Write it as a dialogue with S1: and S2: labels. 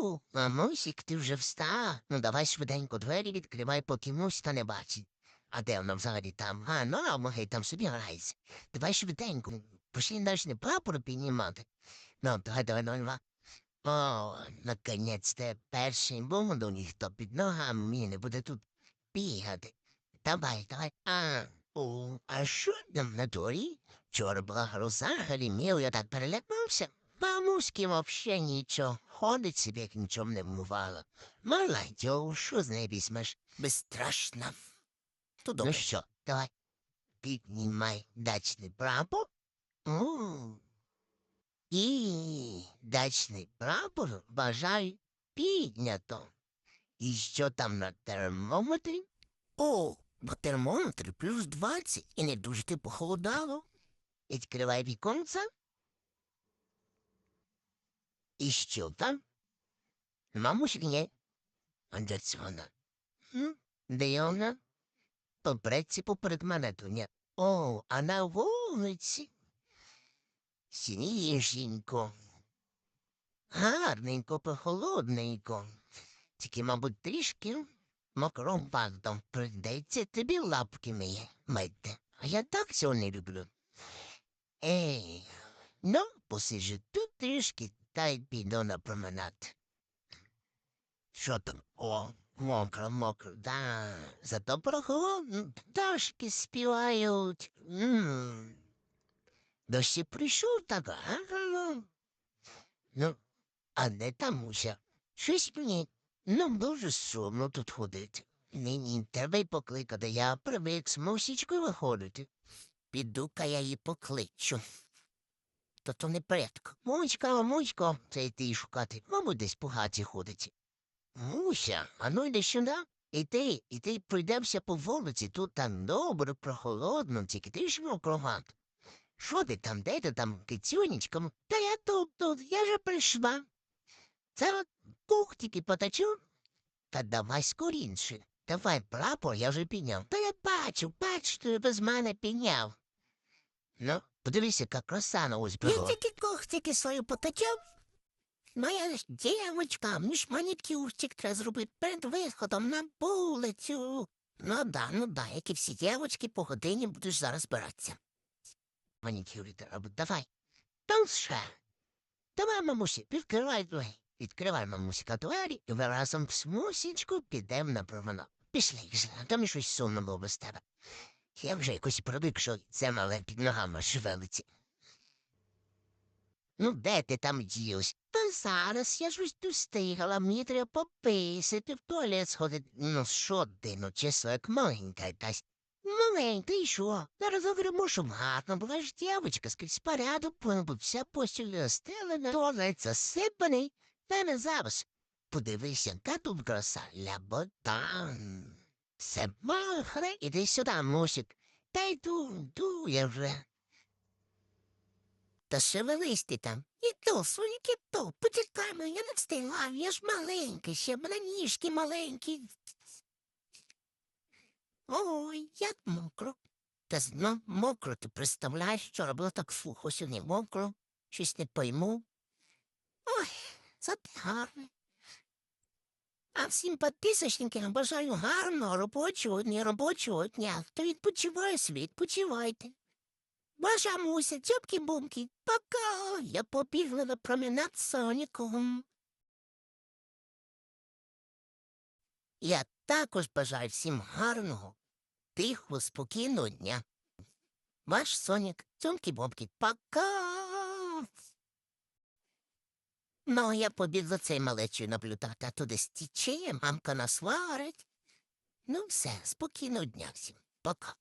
S1: У, мамусік, ти вже встав. Ну давай швиденько двері відкривай, поки муська не бачить. А де вона взагалі там? А, ну, а могай там собі грається. Давай швиденько. Пошли навіть не прапор піднімати. Ну, давай, давай, давай, давай. О, наконець-то перший буду ніхто під ногами мені не буде тут бігати. Давай, давай. А, о, а що там на дворі? Вчора була гроза, гримів, я так перелякнувся. Мамуськи вообще нічого. Ходить собі, як нічого не вмивала. Молодь, що з неї візьмеш? Безстрашна. То добре. Ну що, давай. Піднімай дачний прапор. І дачний прапор бажаю піднято. І що там на термометрі? О, на термометрі плюс 20 і не дуже ти похолодало. Відкривай віконце. І що там? Мамусик ні. А де це вона? Попреться поперед мене то ні. О, а на вулиці. Сніженько. Гарненько, похолодненько. Тільки, мабуть, трішки мокром пантом прийдеться тобі лапки мої мити. А я так цього не люблю. Ей, ну, посиджу тут трішки та й піду на променад. Да. Зато. Прийшов гарно. Ну, а де там Муся? Щось мені ну, дуже сумно тут ходити. Нині тебе й покликати, я привик з Мусічкою виходити. Піду-ка я її покличу. То то не предк. Мучка, мучко, це й ти шукати. Мабуть, десь по хаті ходить. Муся, а ну йди сюди. І ти, і ти пройдемося по вулиці, тут там добре, прохолодно, тільки ти ж мокроват. Що ти там, де ти там, кицюнечком? Та я тут, тут, я же прийшла. Це пух тільки поточу. Та давай скорінше. Давай прапор, я вже підняв. Та я бачу, бачу, ти без мене підняв. Ну, подивися, яка краса на ось
S2: Я
S1: було.
S2: тільки когтики свою поточив. Моя ж дівочка, мені ж манікюрчик треба зробити перед виходом на вулицю. Ну да, ну да, як і всі дівочки, по годині будеш зараз збиратися.
S1: Манікюри треба, давай. Там ще. Давай, мамусі, відкривай двері. Відкривай, мамусіка, двері, і ви разом з мусічкою підемо на променад. Пішли, а там щось сумно було без тебе. Я вже якось привик, що це мале під ногами шевелиться. Ну, де ти там ділась? Та зараз я щось тут стигала, мені треба пописати, в туалет сходити. Ну, що ти, ну, чесно, як маленька якась. Маленька, і що? Зараз говоримо, що гарно, була ж дівчинка, скрізь порядок, бо вся постіль розстелена, туалет засипаний. Та не зараз. Подивись, яка тут краса, ляботан. Все махре, іди сюди, мусик. Та йду, йду я вже.
S2: Та шевелись ти там. Іду, соніки то, почекай мене, я не встигла, я ж маленький ще, в мене ніжки маленькі. Ой, як мокро. Та знов мокро, ти представляєш, вчора було так сухо, сьогодні мокро, щось не пойму. Ой, зате гарне. А всім підписочникам бажаю гарного робочого дня, робочого дня. Хто відпочиває собі, відпочивайте. Ваша муся, цьопки-бумки, пока. Я побігла на променад з Соніком. Я також бажаю всім гарного, тихого, спокійного дня. Ваш Сонік, цьомки-бомки, пока. Ну, я побіг за цей малечою наблюдати, а туди десь тіче, мамка насварить. Ну, все, спокійного дня всім. Пока.